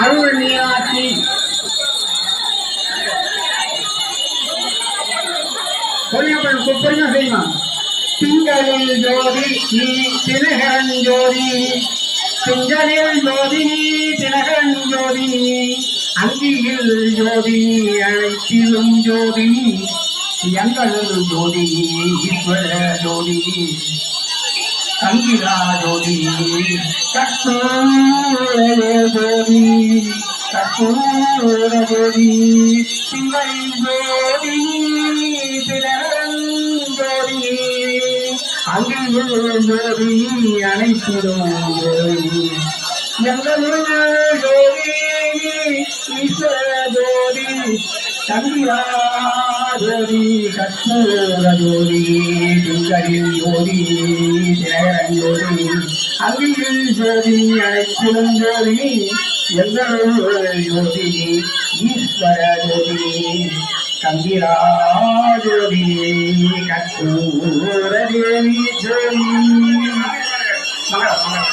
அருள் மீனாட்சி பொறியப்பன் பொறியா செய்வான். திங்களில் ஜோதி நீ தினகரன் ஜோதி. திங்களில் ஜோதி நீ தினகரன் ஜோதி. நீ அங்கியில் ஜோதி அழைத்திலும் ஜோதி எங்களில் ஜோதி ஈஸ்வர ஜோதி கங்கிரா ஜோதி கற்பூர ஜோதி ஜோதி திங்கள் ஜோதி பிறந்தோதி. ஜோதி அங்கில் ஜோதி. அனைத்திடும் எங்கள் ஜோதி ஈஸ்வர ஜோதி கங்கிரா ஜோதி கற்பூர ஜோதி திங்களில் ஜோதி தினகரன் ஜோதி அங்கில் ஜோதி அனைத்திலும் ஜோதி எங்களுள் ஜோதி ஈஸ்வர ஜோதி கம்பிரா ஜோதி ஜோதி. மங்களம் மங்களம்.